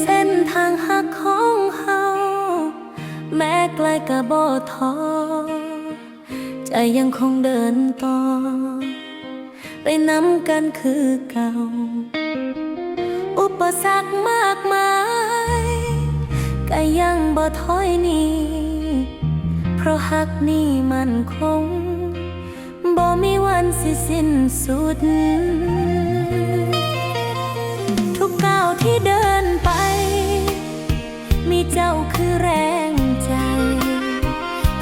เส้นทางหักของเฮาแม้ไกลก็บ่ท้อใจยังคงเดินต่อ ไปนำกันคือเก่า อุปสรรคมากมายก็ยังบ่ถอยหนีเพราะหักนี่มันคงบ่มีวันสิสิ้นสุด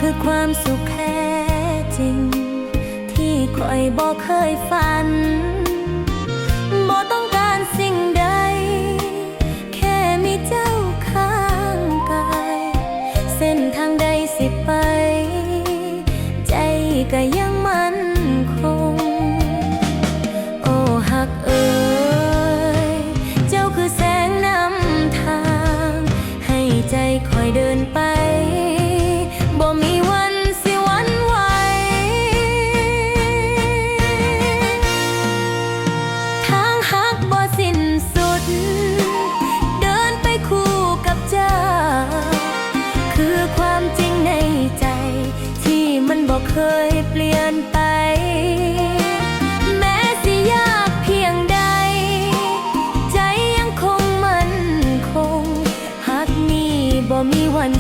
คือความสุขแท้จริง ที่คอยบอกเคยฝันบ่ต้องการสิ่งใด แค่มีเจ้าข้างกาย เส้นทางใดสิไป ใจก็ยังมั่นคง โอ้หักเอ่ยเจ้าคือแสงนำทาง ให้ใจคอยเดิน บอกเคยเปลี่ยนไป แม้สิยากเพียงใด ใจยังคงมั่นคง หากมีบ่มีวัน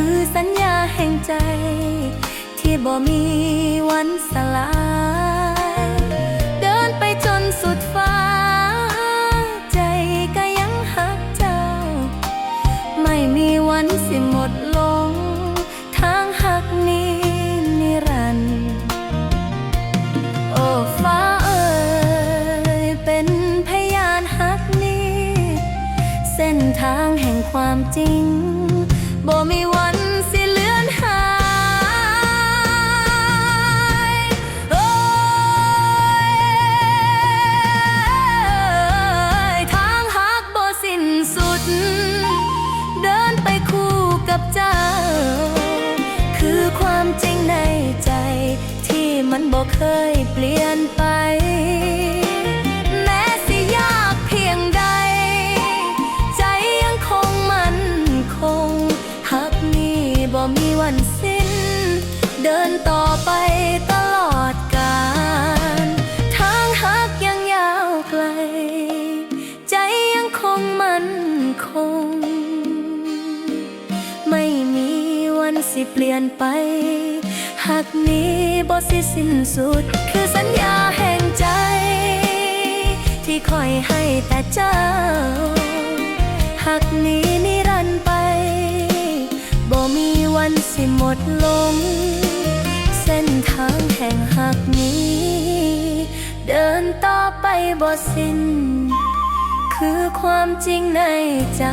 คือสัญญาแห่งใจ ที่บ่มีวันสลาย เดินไปจนสุดฟ้า ใจก็ยังหักเจ้า ไม่มีวันสิหมดลง ทางหักนี้นิรันดร์โอ้ฟ้าเอ่ยเป็นพยานหักนี้ เส้นทางแห่งความจริง บ่มีวันสิเลือนหายโอ้ยทางหักบ่สิ้นสุด เดินไปคู่กับเจ้า คือความจริงในใจที่มันบอกเคยเปลี่ยน บ่มีวันสิ้น เดินต่อไปตลอดกาลทางหักยังยาวไกล ใจยังคงมั่นคง ไม่มีวันสิเปลี่ยนไปหากนี้บ่สิสิ้นสุด คือสัญญาแห่งใจ ที่คอยให้แต่เจ้าหากนี้นิ สิหมดลง เส้นทางแห่งหักนี้ เดินต่อไปบ่สิ้น คือความจริงในใจ